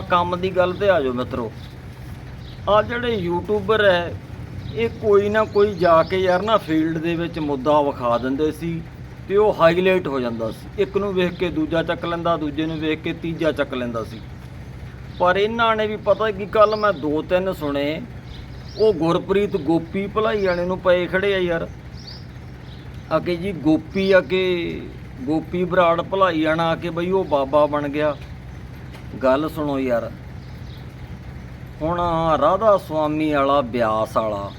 ਕੰਮ ਦੀ ਗੱਲ ਤੇ ਆ ਜਾਓ ਮਿੱਤਰੋ। ਆ ਜਿਹੜੇ ਯੂਟਿਊਬਰ ਹੈ, ਇਹ ਕੋਈ ਨਾ ਕੋਈ ਜਾ ਕੇ ਯਾਰ ਨਾ ਫੀਲਡ ਦੇ ਵਿੱਚ ਮੁੱਦਾ ਵਿਖਾ ਦਿੰਦੇ ਸੀ ਤੇ ਉਹ ਹਾਈਲਾਈਟ ਹੋ ਜਾਂਦਾ ਸੀ। ਇੱਕ ਨੂੰ ਵੇਖ ਕੇ ਦੂਜਾ ਚੱਕ ਲੈਂਦਾ, ਦੂਜੇ ਨੂੰ ਵੇਖ ਕੇ ਤੀਜਾ ਚੱਕ ਲੈਂਦਾ ਸੀ। ਪਰ ਇਹਨਾਂ ਨੇ ਵੀ ਪਤਾ ਕੀ ਕੱਲ ਮੈਂ ਦੋ ਤਿੰਨ ਸੁਣੇ, ਉਹ ਗੁਰਪ੍ਰੀਤ ਗੋਪੀ ਭਲਾਈ ਵਾਲੇ ਨੂੰ ਪਏ ਖੜੇ ਆ ਯਾਰ। ਅਕੇ ਜੀ ਗੋਪੀ ਆ ਕੇ ਗੋਪੀ ਬਰਾੜ ਭਲਾਈ ਆਣਾ ਆ ਕੇ ਬਈ ਉਹ ਬਾਬਾ ਬਣ ਗਿਆ। ਗੱਲ ਸੁਣੋ ਯਾਰ। ਹੁਣ ਰਾਧਾ ਸੁਆਮੀ ਵਾਲਾ ਬਿਆਸ ਵਾਲਾ,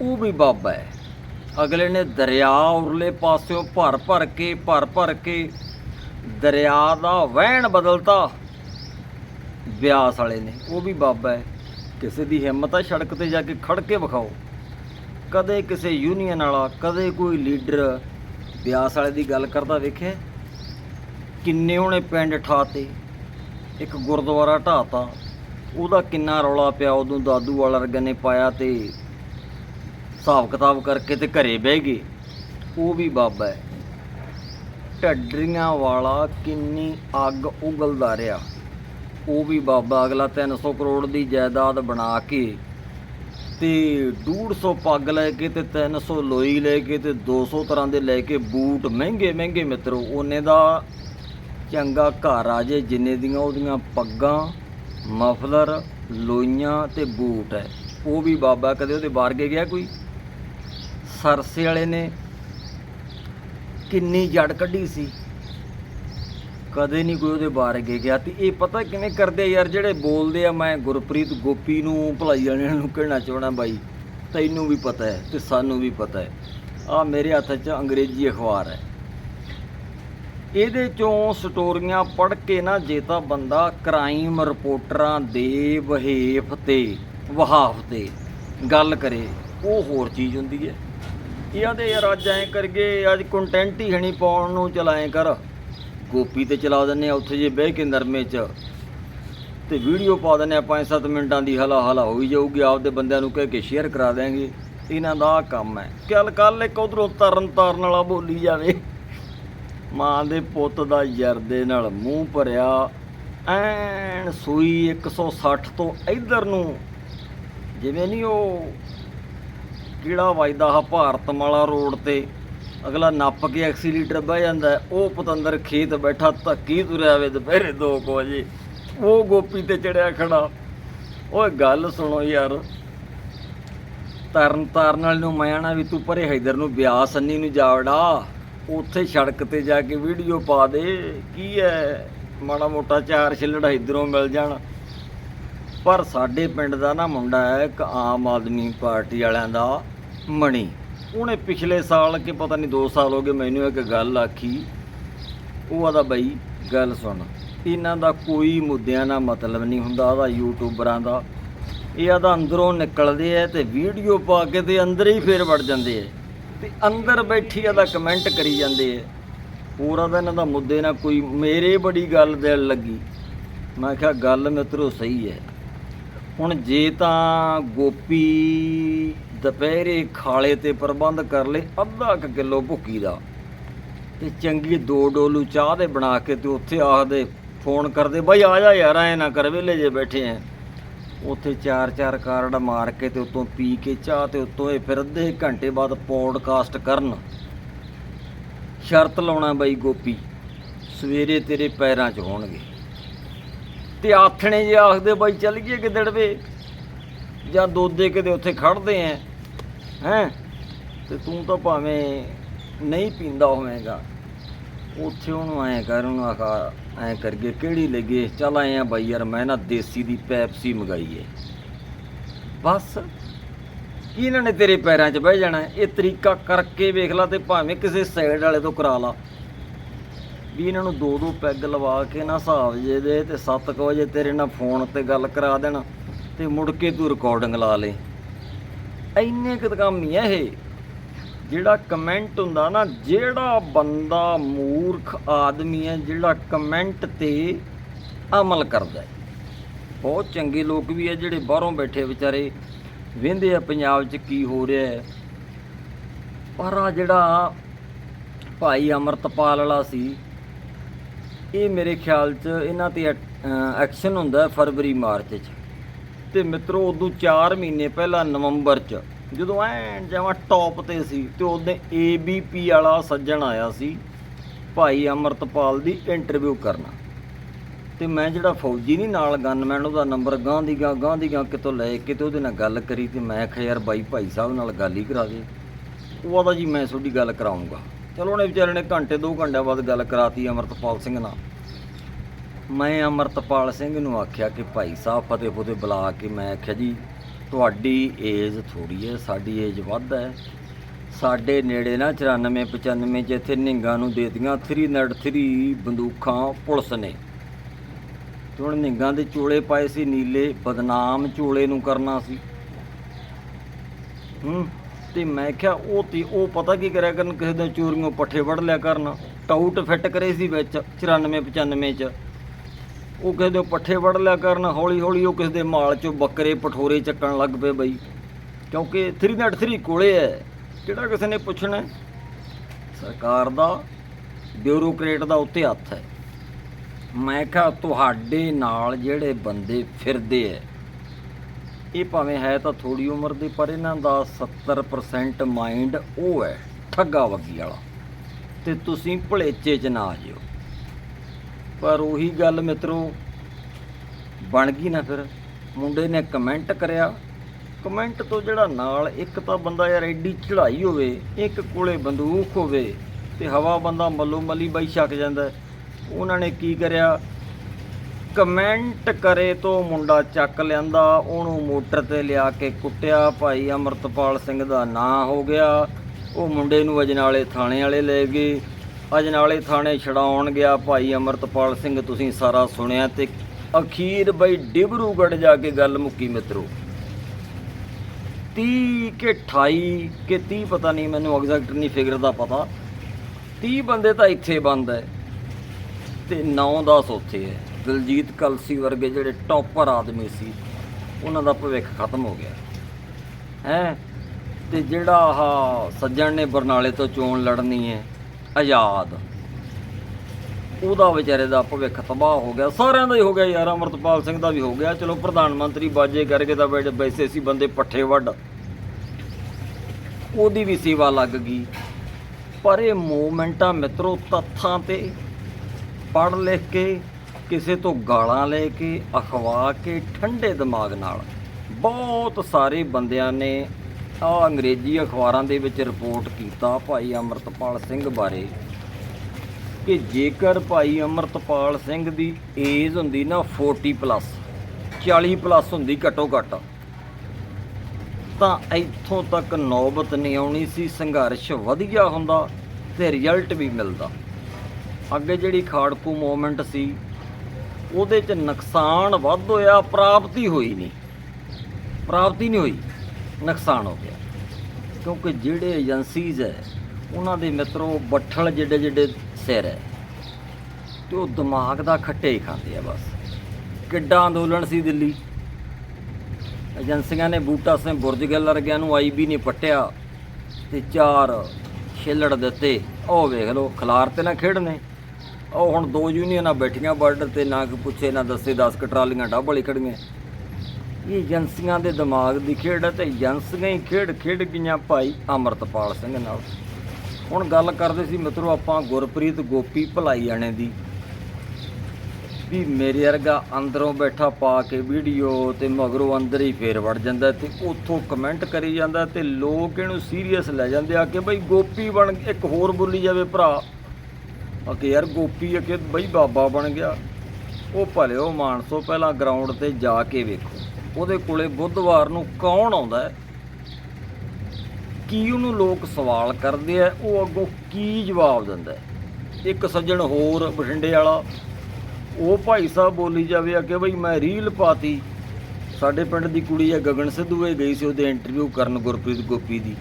ਉਹ ਵੀ ਬਾਬਾ ਹੈ। ਅਗਲੇ ਨੇ ਦਰਿਆ ਉਰਲੇ ਪਾਸਿਓਂ ਭਰ ਭਰ ਕੇ, ਭਰ ਭਰ ਕੇ ਦਰਿਆ ਦਾ ਵਹਿਣ ਬਦਲਤਾ। ਬਿਆਸ ਵਾਲੇ ਨੇ, ਉਹ ਵੀ ਬਾਬਾ ਹੈ। ਕਿਸੇ ਦੀ ਹਿੰਮਤ ਹੈ ਸੜਕ ਤੇ ਜਾ ਕੇ ਖੜ ਕੇ ਵਿਖਾਓ। ਕਦੇ ਕਿਸੇ ਯੂਨੀਅਨ ਵਾਲਾ, ਕਦੇ ਕੋਈ ਲੀਡਰ ਬਿਆਸ ਵਾਲੇ ਦੀ ਗੱਲ ਕਰਦਾ ਵੇਖਿਆ? ਕਿੰਨੇ ਉਹਨੇ ਪਿੰਡ ਠਾਤੇ। ਇੱਕ ਗੁਰਦੁਆਰਾ ਢਾਤਾ ਉਹਦਾ ਕਿੰਨਾ ਰੌਲਾ ਪਿਆ, ਉਦੋਂ ਦਾਦੂ ਵਾਲਾ ਵਰਗੇ ਨੇ ਪਾਇਆ ਤੇ ਹਿਸਾਬ ਕਿਤਾਬ ਕਰਕੇ ਤੇ ਘਰੇ ਬਹਿ ਗਏ। ਉਹ ਵੀ ਬਾਬਾ ਹੈ। ਢੱਡਰੀਆਂ ਵਾਲਾ ਕਿੰਨੀ ਅੱਗ ਉਗਲਦਾ ਰਿਹਾ। ਉਹ ਵੀ ਬਾਬਾ ਅਗਲਾ 300 ਕਰੋੜ ਦੀ ਜਾਇਦਾਦ ਬਣਾ ਕੇ ਤੇ 150 ਪੱਗ ਲੈ ਕੇ ਤੇ 300 ਲੋਈ ਲੈ ਕੇ ਤੇ 200 ਤਰ੍ਹਾਂ ਦੇ ਲੈ ਕੇ ਬੂਟ ਮਹਿੰਗੇ ਮਹਿੰਗੇ ਮਿੱਤਰੋ, ਉਹਨੇ ਦਾ ਚੰਗਾ ਘਰ ਆ ਜੇ, ਜਿੰਨੇ ਦੀਆਂ ਉਹਦੀਆਂ ਪੱਗਾਂ, ਮਫਲਰ, ਲੋਈਆਂ ਤੇ ਬੂਟ ਹੈ ਉਹ ਵੀ ਬਾਬਾ ਕਦੇ ਉਹਦੇ ਬਾਹਰ ਕੇ ਗਿਆ ਕੋਈ? ਸਰਸੇ ਵਾਲੇ ਨੇ ਕਿੰਨੀ ਜੜ ਕੱਢੀ ਸੀ। ਕਦੇ ਨਹੀਂ ਕੋਈ ਉਹਦੇ ਬਾਹਰ ਕੇ ਗਿਆ। ਤੇ ਇਹ ਪਤਾ ਕਿਵੇਂ ਕਰਦੇ ਆ ਯਾਰ, ਜਿਹੜੇ ਬੋਲਦੇ ਆ, ਮੈਂ ਗੁਰਪ੍ਰੀਤ ਗੋਪੀ ਨੂੰ, ਭਲਾਈ ਵਾਲਿਆਂ ਨੂੰ ਕਹਿਣਾ ਚਾਹਣਾ ਬਾਈ, ਤੈਨੂੰ ਵੀ ਪਤਾ ਹੈ ਤੇ ਸਾਨੂੰ ਵੀ ਪਤਾ ਹੈ ਆ ਮੇਰੇ ਹੱਥ 'ਚ ਅੰਗਰੇਜ਼ੀ ਅਖਬਾਰ ਹੈ ਇਹਦੇ ਚੋਂ ਸਟੋਰੀਆਂ ਪੜ੍ਹ ਕੇ ਨਾ ਜੇ ਤਾਂ ਬੰਦਾ ਕ੍ਰਾਈਮ ਰਿਪੋਰਟਰਾਂ ਦੇ ਵਹੇਫ ਤੇ ਵਹਾਫ ਤੇ ਗੱਲ ਕਰੇ, ਉਹ ਹੋਰ ਚੀਜ਼ ਹੁੰਦੀ ਹੈ। ਇਹ ਆਦੇ ਯਾਰ ਅੱਜ ਐਂ ਕਰਗੇ ਅੱਜ ਕੰਟੈਂਟ ਹੀ ਹਣੀ ਪਾਉਣ ਨੂੰ ਚਲਾਏ ਕਰ। ਗੋਪੀ ਤੇ ਚਲਾ ਦਿੰਨੇ ਆ ਉੱਥੇ ਜੇ ਬਹਿ ਕੇ ਨਰਮੇ 'ਚ। ਤੇ ਵੀਡੀਓ ਪਾ ਦਿੰਨੇ ਆ 5-7 ਮਿੰਟਾਂ ਦੀ, ਹਲਾ ਹਲਾ ਹੋਈ ਜਾਊਗੀ, ਆਪਦੇ ਬੰਦਿਆਂ ਨੂੰ ਕਹਿ ਕੇ ਸ਼ੇਅਰ ਕਰਾ ਦੇਾਂਗੇ ਇਹਨਾਂ ਦਾ ਕੰਮ ਹੈ। ਕੱਲ ਕੱਲ ਇੱਕ ਉਧਰੋਂ ਤਰਨ ਤਾਰਨ ਵਾਲਾ ਬੋਲੀ ਜਾਵੇ। ਮਾਂ ਦੇ ਪੁੱਤ ਦਾ ਜਰਦੇ ਨਾਲ ਮੂੰਹ ਭਰਿਆ, ਐਨ ਸੂਈ 160 ਤੋਂ ਇਧਰ ਨੂੰ। ਜਿਵੇਂ ਨਹੀਂ ਉਹ ਕਿਹੜਾ ਵੱਜਦਾ ਹਾ ਭਾਰਤਮਾਲਾ ਰੋਡ ਤੇ। ਅਗਲਾ ਨੱਪ ਕੇ ਐਕਸੀਲੀਟਰ ਬਹਿ ਜਾਂਦਾ ਉਹ ਪਤੰਦਰ ਖੇਤ ਬੈਠਾ, ਧੱਕੀ ਤੁਰਿਆ ਵੇ ਦੁਪਹਿਰੇ 2 ਵਜੇ। ਉਹ ਗੋਪੀ ਤੇ ਚੜਿਆ ਖੜਾ। ਓਏ ਗੱਲ ਸੁਣੋ ਯਾਰ। ਤਰਨ ਤਾਰਨ ਵਾਲੇ ਨੂੰ ਮੈਂ ਆਣਾ ਵੀ ਤੂੰ ਪਰੇ ਹੈਦਰ ਨੂੰ ਬਿਆਸ ਅੰਨੀ ਨੂੰ ਜਾਵੜਾ। ਉੱਥੇ ਸੜਕ ਤੇ ਜਾ ਕੇ ਵੀਡੀਓ ਪਾ ਦੇ, ਕੀ ਹੈ ਮਾੜਾ ਮੋਟਾ ਚਾਰ ਛਿੱਲੜ ਇਧਰੋਂ ਮਿਲ ਜਾਣ। ਪਰ ਸਾਡੇ ਪਿੰਡ ਦਾ ਨਾ ਮੁੰਡਾ ਹੈ ਇੱਕ ਆਮ ਆਦਮੀ ਪਾਰਟੀ ਵਾਲਿਆਂ ਦਾ, ਮਣੀ। ਉਹਨੇ ਪਿਛਲੇ ਸਾਲ ਕਿ ਪਤਾ ਨਹੀਂ 2 ਸਾਲ ਹੋ ਗਏ, ਮੈਨੂੰ ਇੱਕ ਗੱਲ ਆਖੀ। ਉਹ ਆਦਾ, ਬਈ, ਗੱਲ ਸੁਣ। ਇਹਨਾਂ ਦਾ ਕੋਈ ਮੁੱਦਿਆਂ ਨਾਲ ਮਤਲਬ ਨਹੀਂ ਹੁੰਦਾ ਉਹਦਾ ਯੂਟਿਊਬਰਾਂ ਦਾ। ਇਹ ਆਦਾ, ਅੰਦਰੋਂ ਨਿਕਲਦੇ ਆ ਤੇ ਵੀਡੀਓ ਪਾ ਕੇ ਤੇ ਅੰਦਰ ਹੀ ਫੇਰ ਵੜ ਜਾਂਦੇ ਆ ਤੇ ਅੰਦਰ ਬੈਠੀ ਇਹਦਾ ਕਮੈਂਟ ਕਰੀ ਜਾਂਦੇ ਆ। ਪੂਰਾ ਤਾਂ ਇਹਨਾਂ ਦਾ ਮੁੱਦੇ ਨਾਲ ਕੋਈ ਮੇਰੇ ਬੜੀ ਗੱਲ ਦਿਲ ਲੱਗੀ। ਮੈਂ ਕਿਹਾ ਗੱਲ ਮਿੱਤਰੋ ਸਹੀ ਹੈ। ਹੁਣ ਜੇ ਤਾਂ ਗੋਪੀ ਦੁਪਹਿਰੇ ਖਾਲੇ ਤੇ ਪ੍ਰਬੰਧ ਕਰ ਲੇ, ਅੱਧਾ ਕੁ ਕਿਲੋ ਭੁੱਕੀ ਦਾ। ਤੇ ਚੰਗੀ ਦੋ ਡੋਲੂ ਚਾਹ ਦੇ ਬਣਾ ਕੇ ਤੇ ਉੱਥੇ ਆਖਦੇ, ਫੋਨ ਕਰਦੇ, ਬਾਈ ਆ ਜਾ ਯਾਰ, ਐ ਨਾ ਕਰ ਵੇਲੇ ਜੇ ਬੈਠੇ ਐ ਉੱਥੇ ਚਾਰ ਚਾਰ ਕਾਰਡ ਮਾਰ ਕੇ ਤੇ ਉਤੋਂ ਪੀ ਕੇ ਚਾਹ ਤੇ ਉਤੋਂ ਇਹ ਫਿਰ ਅੱਧੇ ਘੰਟੇ ਬਾਅਦ ਪੌਡਕਾਸਟ ਕਰਨ। ਸ਼ਰਤ ਲਾਉਣਾ ਬਾਈ ਗੋਪੀ, ਸਵੇਰੇ ਤੇਰੇ ਪੈਰਾਂ 'ਚ ਹੋਣਗੇ। ਤੇ ਆਥਣੇ ਜੇ ਆਖਦੇ ਬਾਈ ਚੱਲ ਗਏ ਗਿੱਦੜਵੇ ਜਾਂ ਦੋਦੇ ਕਿਤੇ ਉੱਥੇ ਖੜਦੇ ਐ, ਹੈਂ? ਤੇ ਤੂੰ ਤਾਂ ਭਾਵੇਂ ਨਹੀਂ ਪੀਂਦਾ ਹੋਵੇਂਗਾ। ਉੱਥੇ ਉਹਨੂੰ ਐਂ ਕਰ ਉਹਨੂੰ ਆਖਾ, ਐਂ ਕਰਗੇ ਕਿਹੜੀ ਲੱਗੇ? ਚੱਲ ਆਏ ਆ ਬਾਈ ਯਾਰ, ਮੈਂ ਨਾ ਦੇਸੀ ਦੀ ਪੈਪਸੀ ਮੰਗਾਈ ਏ। ਬਸ, ਕੀ ਇਹਨਾਂ ਨੇ ਤੇਰੇ ਪੈਰਾਂ 'ਚ ਬਹਿ ਜਾਣਾ? ਇਹ ਤਰੀਕਾ ਕਰਕੇ ਵੇਖ ਲਾ ਤੇ ਭਾਵੇਂ ਕਿਸੇ ਸਾਈਡ ਵਾਲੇ ਤੋਂ ਕਰਾ ਲਾ। ਵੀ ਇਹਨਾਂ ਨੂੰ ਦੋ ਦੋ ਪੈਗ ਲਵਾ ਕੇ ਨਾ ਹਿਸਾਬ ਜੇ ਦੇ ਤੇ 7 ਵਜੇ ਤੇਰੇ ਨਾਲ ਫੋਨ ਤੇ ਗੱਲ ਕਰਾ ਦੇਣਾ ਤੇ ਮੁੜ ਕੇ ਤੂੰ ਰਿਕਾਰਡਿੰਗ ਲਾ ਲੇ। ਇੰਨੇ ਕੁ ਕੰਮ ਹੀ ਹੈ ਇਹ। ਜਿਹੜਾ ਕਮੈਂਟ ਹੁੰਦਾ ਨਾ, ਜਿਹੜਾ ਬੰਦਾ ਮੂਰਖ ਆਦਮੀ ਹੈ, ਜਿਹੜਾ ਕਮੈਂਟ ਤੇ ਅਮਲ ਕਰਦਾ ਹੈ। ਬਹੁਤ ਚੰਗੇ ਲੋਕ ਵੀ ਹੈ ਜਿਹੜੇ ਬਾਹਰੋਂ ਬੈਠੇ ਵਿਚਾਰੇ, ਵੇਂਦੇ ਆ ਪੰਜਾਬ 'ਚ ਕੀ ਹੋ ਰਿਹਾ ਹੈ। ਪਰ ਆ ਜਿਹੜਾ ਭਾਈ ਅਮਰਤਪਾਲ ਵਾਲਾ ਸੀ, ਇਹ ਮੇਰੇ ਖਿਆਲ 'ਚ ਇਹਨਾਂ ਤੇ ਐਕਸ਼ਨ ਹੁੰਦਾ ਫਰਵਰੀ ਮਾਰਚ 'ਚ। ਤੇ ਮਿੱਤਰੋ, ਉਦੋਂ 4 ਮਹੀਨੇ ਪਹਿਲਾਂ ਨਵੰਬਰ 'ਚ ਜਦੋਂ ਐਂ ਜਮਾਂ ਟੌਪ ਤੇ ਸੀ ਤੇ ਉਹਦੇ ABP ਵਾਲਾ ਸੱਜਣ ਆਇਆ ਸੀ ਭਾਈ ਅਮਰਤਪਾਲ ਦੀ ਇੰਟਰਵਿਊ ਕਰਨਾ। ਤੇ ਮੈਂ ਜਿਹੜਾ ਫੌਜੀ ਨਹੀਂ, ਨਾਲ ਗਨਮੈਨ ਉਹਦਾ ਨੰਬਰ ਗਾਂ ਦੀ ਗਾਂ ਗਾਂ ਦੀ ਗਾਂ ਕਿਤੋਂ ਲੈ ਕੇ ਤੇ ਉਹਦੇ ਨਾਲ ਗੱਲ ਕਰੀ ਤੇ ਮੈਂ ਕਿਹਾ ਯਾਰ ਬਾਈ, ਭਾਈ ਸਾਹਿਬ ਨਾਲ ਗੱਲ ਹੀ ਕਰਾ ਦੇ। ਉਹ ਆਦਾ ਜੀ, ਮੈਂ ਤੁਹਾਡੀ ਗੱਲ ਕਰਾਉਂਗਾ। ਚਲੋ ਉਹਨੇ ਵਿਚਾਰੇ ਨੇ ਘੰਟੇ, ਦੋ ਘੰਟਿਆਂ ਬਾਅਦ ਗੱਲ ਕਰਾਤੀ ਅਮਰਤਪਾਲ ਸਿੰਘ ਨਾਲ। ਮੈਂ ਅਮਰਤਪਾਲ ਸਿੰਘ ਨੂੰ ਆਖਿਆ ਕਿ ਭਾਈ ਸਾਹਿਬ ਫਤਿਹ ਫਤਿਹ ਬੁਲਾ ਕੇ, ਮੈਂ ਆਖਿਆ ਜੀ ਤੁਹਾਡੀ ਏਜ ਥੋੜੀ ਹੈ, ਸਾਡੀ ਏਜ ਵੱਧ ਹੈ। ਸਾਡੇ ਨੇੜੇ ਨਾ 94 95 ਚ ਇੱਥੇ ਨਿੰਗਾ ਨੂੰ ਦੇਤੀਆਂ 303 ਬੰਦੂਕਾਂ ਪੁਲਿਸ ਨੇ। ਤੇ ਹੁਣ ਨਿੰਗਾ ਦੇ ਚੋਲੇ ਪਾਏ ਸੀ, ਨੀਲੇ ਬਦਨਾਮ ਚੋਲੇ ਨੂੰ ਕਰਨਾ ਸੀ। ਹੂੰ, ਤੇ ਮੈਂ ਕਿਹਾ ਉਹ ਤੇ ਉਹ ਪਤਾ ਕੀ ਕਰਿਆ ਕਰਨ, ਕਿਸੇ ਦਾ ਚੋਰੀਆਂ ਪੱਠੇ ਵੜ ਲਿਆ ਕਰਨ, ਟਾਊਟ ਫਿੱਟ ਕਰੇ ਸੀ ਵਿੱਚ 94 95 ਚ। ਉਹ ਕਿਸੇ ਦੇ ਪੱਠੇ ਵੜ ਲਿਆ ਕਰਨ, ਹੌਲੀ ਹੌਲੀ ਉਹ ਕਿਸੇ ਦੇ ਮਾਲ ਚੋਂ ਬੱਕਰੇ ਪਠੋਰੇ ਚੱਕਣ ਲੱਗ ਪਏ ਬਈ। ਕਿਉਂਕਿ 303 ਕੋਲੇ ਹੈ, ਕਿਹੜਾ ਕਿਸੇ ਨੇ ਪੁੱਛਣਾ? ਸਰਕਾਰ ਦਾ ਬਿਊਰੋਕਰੇਟ ਦਾ ਉੱਤੇ ਹੱਥ ਹੈ। ਮੈਂ ਕਿਹਾ ਤੁਹਾਡੇ ਨਾਲ ਜਿਹੜੇ ਬੰਦੇ ਫਿਰਦੇ ਐ ਇਹ ਭਾਵੇਂ ਹੈ ਤਾਂ ਥੋੜੀ ਉਮਰ ਦੇ, ਪਰ ਇਹਨਾਂ ਦਾ 70% ਮਾਈਂਡ ਉਹ ਹੈ, ਠੱਗਾ ਵੱਗੀ ਵਾਲਾ। ਤੇ ਤੁਸੀਂ ਭਲੇਚੇ ਚ ਨਾ ਆ ਜਿਓ। ਪਰ ਉਹੀ ਗੱਲ ਮਿੱਤਰੋ ਬਣ ਗਈ ਨਾ ਫਿਰ। ਮੁੰਡੇ ਨੇ ਕਮੈਂਟ ਕਰਿਆ। ਕਮੈਂਟ ਤੋਂ ਜਿਹੜਾ ਨਾਲ ਇੱਕ ਤਾਂ ਬੰਦਾ ਯਾਰ ਐਡੀ ਚੜ੍ਹਾਈ ਹੋਵੇ, ਇੱਕ ਕੋਲੇ ਬੰਦੂਕ ਹੋਵੇ ਤੇ ਹਵਾ ਬੰਦਾ ਮੱਲੋ ਮੱਲੀ ਬਾਈ ਛੱਕ ਜਾਂਦਾ। ਉਹਨਾਂ ਨੇ ਕੀ ਕਰਿਆ? ਕਮੈਂਟ ਕਰੇ ਤੋਂ ਮੁੰਡਾ ਚੱਕ ਲਿਆਂਦਾ, ਉਹਨੂੰ ਮੋਟਰ ਤੇ ਲਿਆ ਕੇ ਕੁੱਟਿਆ। ਭਾਈ ਅਮਰਤਪਾਲ ਸਿੰਘ ਦਾ ਨਾਂ ਹੋ ਗਿਆ। ਉਹ ਮੁੰਡੇ ਨੂੰ ਅਜਨਾਲੇ ਥਾਣੇ ਵਾਲੇ ਲੈ ਗਏ। ਅਜਨਾਲੇ ਥਾਣੇ ਛਡਾਉਣ ਗਿਆ ਭਾਈ ਅਮਰਤਪਾਲ ਸਿੰਘ, ਤੁਸੀਂ ਸਾਰਾ ਸੁਣਿਆ ਤੇ ਅਖੀਰ ਬਈ ਡਿਬਰੂਗੜ੍ਹ ਜਾ ਕੇ ਗੱਲ ਮੁੱਕੀ ਮਿੱਤਰੋ। 30 ਕਿ 28 ਕਿ 30 ਪਤਾ ਨਹੀਂ, ਮੈਨੂੰ ਐਗਜ਼ੈਕਟ ਨਹੀਂ ਫਿਗਰ ਦਾ ਪਤਾ। 30 ਬੰਦੇ ਤਾਂ ਇੱਥੇ ਬੰਦ ਹੈ ਤੇ 9-10 ਉੱਥੇ ਹੈ ਦਲਜੀਤ ਕਲਸੀ ਵਰਗੇ ਜਿਹੜੇ ਟੌਪਰ ਆਦਮੀ ਸੀ, ਉਹਨਾਂ ਦਾ ਭਵਿੱਖ ਖਤਮ ਹੋ ਗਿਆ। ਹੈ? ਤੇ ਜਿਹੜਾ ਆਹ ਸੱਜਣ ਨੇ ਬਰਨਾਲੇ ਤੋਂ ਚੋਣ ਲੜਨੀ ਹੈ ਆਜ਼ਾਦ। ਉਹਦਾ ਵਿਚਾਰੇ ਦਾ ਭਵਿੱਖ ਤਬਾਹ ਹੋ ਗਿਆ। ਸਾਰਿਆਂ ਦਾ ਹੀ ਹੋ ਗਿਆ ਯਾਰ, ਅਮਰਤਪਾਲ ਸਿੰਘ ਦਾ ਵੀ ਹੋ ਗਿਆ। ਚਲੋ, ਪ੍ਰਧਾਨ ਮੰਤਰੀ ਬਾਜੇ ਕਰਕੇ ਤਾਂ ਬੈਠੇ, ਵੈਸੇ ਸੀ ਬੰਦੇ ਪੱਠੇ ਵੱਢ। ਉਹਦੀ ਵੀ ਸੇਵਾ ਲੱਗ ਗਈ। ਪਰ ਇਹ ਮੂਵਮੈਂਟਾਂ ਮਿੱਤਰੋ, ਤੱਥਾਂ ਤੇ ਪੜ੍ਹ ਲਿਖ ਕੇ, ਕਿਸੇ ਤੋਂ ਗਾਲਾਂ ਲੈ ਕੇ, ਅਖਵਾ ਕੇ, ਠੰਡੇ ਦਿਮਾਗ ਨਾਲ ਬਹੁਤ ਸਾਰੇ ਬੰਦਿਆਂ ਨੇ ਆਹ ਅੰਗਰੇਜ਼ੀ ਅਖਬਾਰਾਂ ਦੇ ਵਿੱਚ ਰਿਪੋਰਟ ਕੀਤਾ ਭਾਈ ਅਮਰਤਪਾਲ ਸਿੰਘ ਬਾਰੇ ਕਿ ਜੇਕਰ ਭਾਈ ਅਮਰਤਪਾਲ ਸਿੰਘ ਦੀ ਏਜ ਹੁੰਦੀ ਨਾ 40 ਪਲੱਸ 40 ਪਲੱਸ ਹੁੰਦੀ ਘੱਟੋ ਘੱਟ, ਤਾਂ ਇੱਥੋਂ ਤੱਕ ਨੌਬਤ ਨਹੀਂ ਆਉਣੀ ਸੀ, ਸੰਘਰਸ਼ ਵਧੀਆ ਹੁੰਦਾ ਤੇ ਰਿਜ਼ਲਟ ਵੀ ਮਿਲਦਾ। ਅੱਗੇ ਜਿਹੜੀ ਖਾੜਕੂ ਮੂਵਮੈਂਟ ਸੀ, ਉਹਦੇ 'ਚ ਨੁਕਸਾਨ ਵੱਧ ਹੋਇਆ, ਪ੍ਰਾਪਤੀ ਹੋਈ ਨਹੀਂ। ਪ੍ਰਾਪਤੀ ਨਹੀਂ ਹੋਈ। ਨੁਕਸਾਨ ਹੋ ਗਿਆ। ਕਿਉਂਕਿ ਜਿਹੜੇ ਏਜੰਸੀਜ਼ ਹੈ, ਉਹਨਾਂ ਦੇ ਮਿੱਤਰੋ, ਬੱਠਲ ਜਿਹੜੇ ਜਿਹੜੇ ਸਿਰ ਹੈ, ਤੇ ਉਹ ਦਿਮਾਗ ਦਾ ਖੱਟੇ ਹੀ ਖਾਂਦੇ ਆ ਬਸ। ਕਿੱਡਾ ਅੰਦੋਲਨ ਸੀ ਦਿੱਲੀ। ਏਜੰਸੀਆਂ ਨੇ ਬੂਟਾ ਸਿੰਘ ਬੁਰਜ ਗਿੱਲ ਵਰਗਿਆਂ ਨੂੰ ਆਈਬੀ ਨੇ ਪੱਟਿਆ ਤੇ ਚਾਰ ਛਿੱਲੜ ਦਿੱਤੇ। ਉਹ ਵੇਖ ਲਓ, ਖਿਲਾਰ ਤੇ ਨਾ ਖੇਡਨੇ। ਉਹ ਹੁਣ ਦੋ ਯੂਨੀਅਨਾਂ ਬੈਠੀਆਂ ਬਾਰਡਰ ਤੇ, ਨਾ ਕਿ ਪੁੱਛੇ, ਨਾ ਦੱਸੇ 10 ਕ ਟਰਾਲੀਆਂ ਡੱਬਲ ਹੀ ਖੜੀਆਂ। ਇਹ ਏਜੰਸੀਆਂ ਦੇ ਦਿਮਾਗ ਦੀ ਖੇਡ ਹੈ ਤੇ ਏਜੰਸੀਆਂ ਹੀ ਖੇਡ ਖੇਡ ਗਈਆਂ ਭਾਈ ਅਮਰਤਪਾਲ ਸਿੰਘ ਨਾਲ। ਹੁਣ ਗੱਲ ਕਰਦੇ ਸੀ ਮਿੱਤਰੋ ਆਪਾਂ ਗੁਰਪ੍ਰੀਤ ਗੋਪੀ ਭਲਾਈ ਆਣੇ ਦੀ, ਵੀ ਮੇਰੇ ਵਰਗਾ ਅੰਦਰੋਂ ਬੈਠਾ ਪਾ ਕੇ ਵੀਡੀਓ ਤੇ ਮਗਰੋਂ ਅੰਦਰ ਹੀ ਫੇਰ ਵੜ ਜਾਂਦਾ ਤੇ ਉੱਥੋਂ ਕਮੈਂਟ ਕਰੀ ਜਾਂਦਾ ਤੇ ਲੋਕ ਇਹਨੂੰ ਸੀਰੀਅਸ ਲੈ ਜਾਂਦੇ ਆ ਕਿ ਬਈ ਗੋਪੀ ਬਣ ਇੱਕ ਹੋਰ ਬੋਲੀ ਜਾਵੇ ਭਰਾ। ਆ ਯਾਰ ਗੋਪੀ ਆ ਬਈ ਬਾਬਾ ਬਣ ਗਿਆ। ਉਹ ਭਲਿਓ ਮਾਨਸੋ ਪਹਿਲਾਂ ਗਰਾਊਂਡ ਤੇ ਜਾ ਕੇ ਵੇਖੋ। ਉਹਦੇ ਕੋਲੇ ਬੁੱਧਵਾਰ ਨੂੰ ਕੌਣ ਆਉਂਦਾ ਕੀ ਉਹਨੂੰ ਲੋਕ ਸਵਾਲ ਕਰਦੇ ਆ? ਉਹ ਅੱਗੋਂ ਕੀ ਜਵਾਬ ਦਿੰਦਾ ਇੱਕ ਸੱਜਣ ਹੋਰ ਬਠਿੰਡੇ ਵਾਲਾ, ਉਹ ਭਾਈ ਸਾਹਿਬ ਬੋਲੀ ਜਾਵੇ ਆ ਕਿ ਬਈ ਮੈਂ ਰੀਲ ਪਾਤੀ। ਸਾਡੇ ਪਿੰਡ ਦੀ ਕੁੜੀ ਆ, ਗਗਨ ਸਿੱਧੂ ਇਹ ਗਈ ਸੀ ਉਹਦੇ ਇੰਟਰਵਿਊ ਕਰਨ ਗੁਰਪ੍ਰੀਤ ਗੋਪੀ ਦੀ।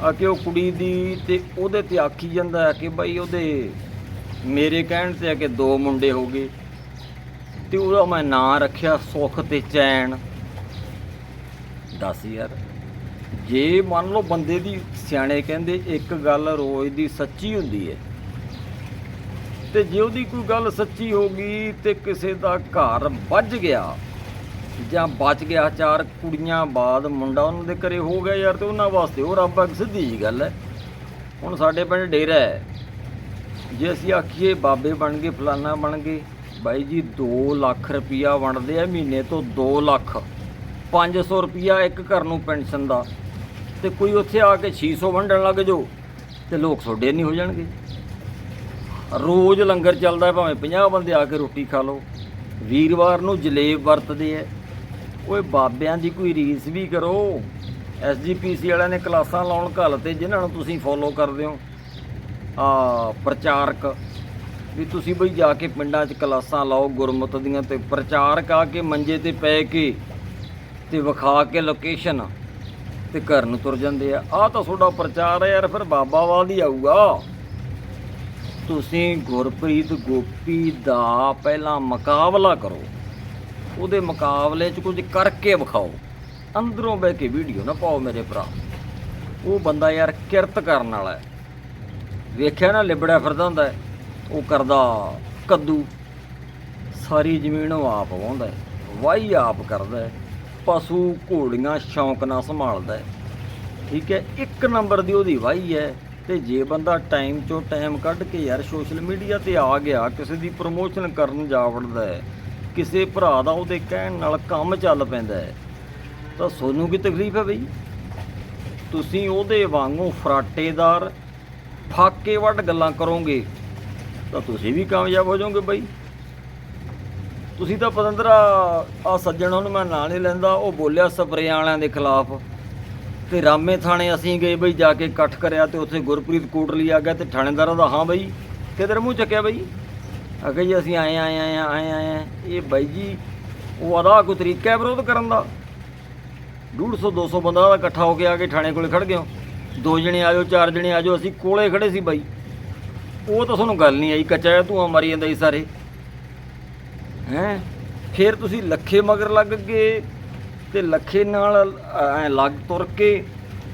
ਆ ਕਿ ਉਹ ਕੁੜੀ ਦੀ ਤੇ ਉਹਦੇ ਤੇ ਆਖੀ ਜਾਂਦਾ ਕਿ ਬਈ ਉਹਦੇ ਮੇਰੇ ਕਹਿਣ ਤੇ ਆ ਕਿ ਦੋ ਮੁੰਡੇ ਹੋ ਗਏ। ਤੇ ਉਹਦਾ ਮੈਂ ਨਾਂ ਰੱਖਿਆ ਸੁੱਖ ਤੇ ਚੈਨ। ਦੱਸ ਯਾਰ, ਜੇ ਮੰਨ ਲਓ ਬੰਦੇ ਦੀ ਸਿਆਣੇ ਕਹਿੰਦੇ ਇੱਕ ਗੱਲ ਰੋਜ਼ ਦੀ ਸੱਚੀ ਹੁੰਦੀ ਹੈ ਤੇ ਜੇ ਉਹਦੀ ਕੋਈ ਗੱਲ ਸੱਚੀ ਹੋ ਗਈ ਤੇ ਕਿਸੇ ਦਾ ਘਰ ਵੱਜ ਗਿਆ ਜਾਂ ਬਚ ਗਿਆ ਚਾਰ ਕੁੜੀਆਂ ਬਾਅਦ ਮੁੰਡਾ ਉਹਨਾਂ ਦੇ ਘਰੇ ਹੋ ਗਿਆ ਯਾਰ ਤੇ ਉਹਨਾਂ ਵਾਸਤੇ ਉਹ ਰੱਬ ਅੱਗ ਸਿੱਧੀ ਜੀ ਗੱਲ ਹੈ ਹੁਣ ਸਾਡੇ ਪਿੰਡ ਡੇਰਾ ਹੈ ਜੇ ਅਸੀਂ ਆਖੀਏ ਬਾਬੇ ਬਣ ਗਏ, ਫਲਾਨਾ ਬਣ ਗਏ ਬਾਈ ਜੀ 2 ਲੱਖ ਰੁਪਈਆ ਵੰਡਦੇ ਆ ਮਹੀਨੇ ਤੋਂ 2 ਲੱਖ। 500 ਰੁਪਈਆ ਇੱਕ ਘਰ ਨੂੰ ਪੈਨਸ਼ਨ ਦਾ। ਤੇ ਕੋਈ ਉੱਥੇ ਆ ਕੇ 600 ਵੰਡਣ ਲੱਗ ਜਾਓ, ਤੇ ਲੋਕ ਤੁਹਾਡੇ ਨਹੀਂ ਹੋ ਜਾਣਗੇ। ਰੋਜ਼ ਲੰਗਰ ਚੱਲਦਾ ਭਾਵੇਂ 50 ਬੰਦੇ ਆ ਕੇ ਰੋਟੀ ਖਾ ਲਓ। ਵੀਰਵਾਰ ਨੂੰ ਜਲੇਬ ਵਰਤਦੇ ਐ। ਓਏ, ਬਾਬਿਆਂ ਦੀ ਕੋਈ ਰੀਸ ਵੀ ਕਰੋ। ਐਸਜੀਪੀਸੀ ਵਾਲਿਆਂ ਨੇ ਕਲਾਸਾਂ ਲਾਉਣ ਘੱਲ ਤੇ ਜਿਨ੍ਹਾਂ ਨੂੰ ਤੁਸੀਂ ਫੋਲੋ ਕਰਦੇ ਹੋ। ਆ ਪ੍ਰਚਾਰਕ ਵੀ ਤੁਸੀਂ ਬਈ ਜਾ ਕੇ ਪਿੰਡਾਂ 'ਚ ਕਲਾਸਾਂ ਲਾਓ ਗੁਰਮਤ ਦੀਆਂ ਤੇ ਪ੍ਰਚਾਰਕ ਆ ਕੇ ਮੰਜੇ ਤੇ ਪੈ ਕੇ ਤੇ ਵਿਖਾ ਕੇ ਲੋਕੇਸ਼ਨ ਤੇ ਘਰ ਨੂੰ ਤੁਰ ਜਾਂਦੇ ਆ। ਆ ਤਾਂ ਤੁਹਾਡਾ ਪ੍ਰਚਾਰ ਹੈ ਯਾਰ ਫਿਰ ਬਾਬਾਵਾਦ ਹੀ ਆਊਗਾ। ਤੁਸੀਂ ਗੁਰਪ੍ਰੀਤ ਗੋਪੀ ਦਾ ਪਹਿਲਾਂ ਮੁਕਾਬਲਾ ਕਰੋ। ਉਹਦੇ ਮੁਕਾਬਲੇ 'ਚ ਕੁਝ ਕਰਕੇ ਵਿਖਾਓ। ਅੰਦਰੋਂ ਬਹਿ ਕੇ ਵੀਡੀਓ ਨਾ ਪਾਓ ਮੇਰੇ ਭਰਾ। ਉਹ ਬੰਦਾ ਯਾਰ ਕਿਰਤ ਕਰਨ ਵਾਲਾ ਹੈ। ਵੇਖਿਆ ਨਾ ਲਿਬੜਿਆ ਫਿਰਦਾ ਹੁੰਦਾ ਹੈ, ਉਹ ਕਰਦਾ ਕੱਦੂ। ਸਾਰੀ ਜ਼ਮੀਨ ਉਹ ਆਪ ਵਾਹੁੰਦਾ ਹੈ। ਵਾਹੀ ਆਪ ਕਰਦਾ ਹੈ। ਪਸ਼ੂ ਘੋੜੀਆਂ ਸ਼ੌਂਕ ਨਾਲ ਸੰਭਾਲਦਾ ਹੈ। ਠੀਕ ਹੈ, ਇੱਕ ਨੰਬਰ ਦੀ ਉਹਦੀ ਵਾਹੀ ਹੈ ਤੇ ਜੇ ਬੰਦਾ ਟਾਈਮ ਚੋਂ ਟਾਈਮ ਕੱਢ ਕੇ ਯਾਰ ਸੋਸ਼ਲ ਮੀਡੀਆ ਤੇ ਆ ਗਿਆ, ਕਿਸੇ ਦੀ ਪ੍ਰਮੋਸ਼ਨ ਕਰਨ ਜਾ ਵੜਦਾ ਹੈ, ਕਿਸੇ ਭਰਾ ਦਾ ਉਹਦੇ ਕਹਿਣ ਨਾਲ ਕੰਮ ਚੱਲ ਪੈਂਦਾ ਹੈ, ਤਾਂ ਸੋਨੂੰ ਕੀ ਤਕਲੀਫ ਹੈ ਬਈ? ਤੁਸੀਂ ਉਹਦੇ ਵਾਂਗੂ ਫਰਾਟੇਦਾਰ, ਫਾਕੇ ਵੱਡ ਗੱਲਾਂ ਕਰੋਗੇ। ਤਾਂ ਤੁਸੀਂ ਵੀ ਕਾਮਯਾਬ ਹੋ ਜਾਓਗੇ ਬਾਈ। ਤੁਸੀਂ ਤਾਂ ਪਤੰਦਰਾ ਆ ਸੱਜਣ ਉਹਨੂੰ ਮੈਂ ਨਾਂ ਨਹੀਂ ਲੈਂਦਾ, ਉਹ ਬੋਲਿਆ ਸਪਰੇਆਂ ਵਾਲਿਆਂ ਦੇ ਖਿਲਾਫ। ਤੇ ਰਾਮੇ ਥਾਣੇ ਅਸੀਂ ਗਏ ਬਈ, ਜਾ ਕੇ ਇਕੱਠ ਕਰਿਆ ਤੇ ਉੱਥੇ ਗੁਰਪ੍ਰੀਤ ਕੋਟਲੀ ਆ ਗਿਆ ਤੇ ਥਾਣੇਦਾਰਾਂ ਦਾ ਹਾਂ ਬਈ, ਕਿਧਰ ਮੂੰਹ ਚੱਕਿਆ ਬਈ? ਅਗੇ ਜੀ ਅਸੀਂ ਆਏ ਆਏ ਆਏ ਆਏ ਆਏ ਆਂ। ਇਹ ਬਾਈ ਜੀ, ਉਹ ਅਦਾ ਕੋਈ ਤਰੀਕਾ ਹੈ ਵਿਰੋਧ ਕਰਨ ਦਾ? 150 200 ਬੰਦਾ ਇਕੱਠਾ ਹੋ ਕੇ ਆ ਕੇ ਥਾਣੇ ਕੋਲੇ ਖੜ ਗਏ ਦੋ ਜਣੇ ਆਜੋ ਚਾਰ ਜਣੇ ਆਜੋ ਅਸੀਂ ਕੋਲੇ ਖੜੇ ਸੀ ਬਾਈ। ਉਹ ਤਾਂ ਤੁਹਾਨੂੰ ਗੱਲ ਨਹੀਂ ਆਈ, ਕੱਚਾ ਜਿਹਾ ਧੂੰਆਂ ਮਾਰੀ ਜਾਂਦਾ ਸੀ ਸਾਰੇ। ਹੈਂ? ਫਿਰ ਤੁਸੀਂ ਲੱਖੇ ਮਗਰ ਲੱਗ ਗਏ ਤੇ ਲੱਖੇ ਨਾਲ ਐ ਲੱਗ ਤੁਰ ਕੇ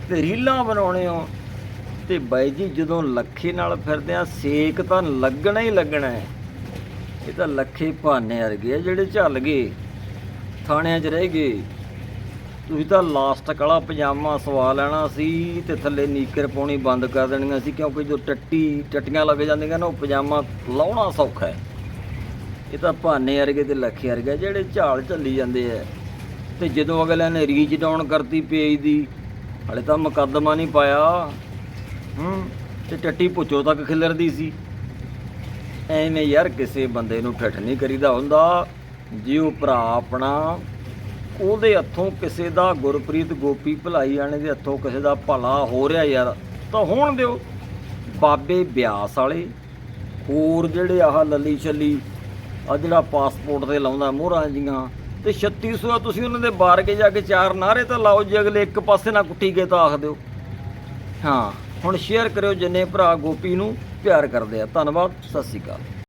ਤੇ ਰੀਲਾਂ ਬਣਾਉਣੇ ਹੋ। ਤੇ ਬਾਈ ਜੀ, ਜਦੋਂ ਲੱਖੇ ਨਾਲ ਫਿਰਦੇ ਆ, ਸੇਕ ਤਾਂ ਲੱਗਣਾ ਹੀ ਲੱਗਣਾ ਹੈ। ਇਹ ਤਾਂ ਲੱਖੇ ਭਾਨੇ ਵਰਗੇ ਆ ਜਿਹੜੇ ਝੱਲ ਗਏ, ਥਾਣਿਆਂ 'ਚ ਰਹਿ ਗਏ। ਤੁਸੀਂ ਤਾਂ ਲਾਸਟਿਕ ਵਾਲਾ ਪਜਾਮਾ ਸਵਾ ਲੈਣਾ ਸੀ ਤੇ ਥੱਲੇ ਨੀਕਰ ਪਾਉਣੀ ਬੰਦ ਕਰ ਦੇਣੀਆਂ ਸੀ, ਕਿਉਂਕਿ ਜੋ ਟੱਟੀ, ਟੱਟੀਆਂ ਲੱਗ ਜਾਂਦੀਆਂ ਨਾ, ਉਹ ਪਜਾਮਾ ਲਾਉਣਾ ਸੌਖਾ ਹੈ। ਇਹ ਤਾਂ ਭਾਨੇ ਵਰਗੇ ਤੇ ਲੱਖੇ ਵਰਗੇ ਜਿਹੜੇ ਝਾਲ ਝੱਲੀ ਜਾਂਦੇ ਐ ਤੇ ਜਦੋਂ ਅਗਲੇ ਨੇ ਰੀਚ ਡਾਊਨ ਕਰਤੀ ਪੇਜ ਦੀ, ਹਲੇ ਤਾਂ ਮੁਕੱਦਮਾ ਨਹੀਂ ਪਾਇਆ। ਹੂੰ, ਤੇ ਟੱਟੀ ਪੁੱਛੋ ਤੱਕ ਖਿਲਰਦੀ ਸੀ। ਐਵੇਂ ਯਾਰ ਕਿਸੇ ਬੰਦੇ ਨੂੰ ਠੱਠ ਨਹੀਂ ਕਰੀਦਾ ਹੁੰਦਾ। ਜੇ ਉਹ ਭਰਾ ਆਪਣਾ ਉਹਦੇ ਹੱਥੋਂ ਕਿਸੇ ਦਾ ਗੁਰਪ੍ਰੀਤ ਗੋਪੀ ਭਲਾਈ ਆਣੇ ਦੇ ਹੱਥੋਂ ਕਿਸੇ ਦਾ ਭਲਾ ਹੋ ਰਿਹਾ ਯਾਰ, ਤਾਂ ਹੋਣ ਦਿਓ। ਬਾਬੇ ਬਿਆਸ ਵਾਲੇ, ਹੋਰ ਜਿਹੜੇ ਆਹ ਲੱਲੀ ਛੱਲੀ ਆ ਜਿਹੜਾ ਪਾਸਪੋਰਟ ਤੇ ਲਾਉਂਦਾ ਮੋਹਰਾਂ ਜੀਆਂ, ਤੇ 3600 ਆ ਤੁਸੀਂ ਉਹਨਾਂ ਦੇ ਬਾਰ ਕੇ ਜਾ ਕੇ ਚਾਰ ਨਾਰੇ ਤਾਂ ਲਾਓ, ਜੇ ਅਗਲੇ ਇੱਕ ਪਾਸੇ ਨਾ ਕੁੱਟੀ ਗਏ ਤਾਂ ਆਖ ਦਿਓ। ਹਾਂ, ਹੁਣ ਸ਼ੇਅਰ ਕਰਿਓ ਜਿੰਨੇ ਭਰਾ ਗੋਪੀ ਨੂੰ ਪਿਆਰ ਕਰਦੇ ਆ। ਧੰਨਵਾਦ, ਸਤਿ ਸ਼੍ਰੀ ਅਕਾਲ।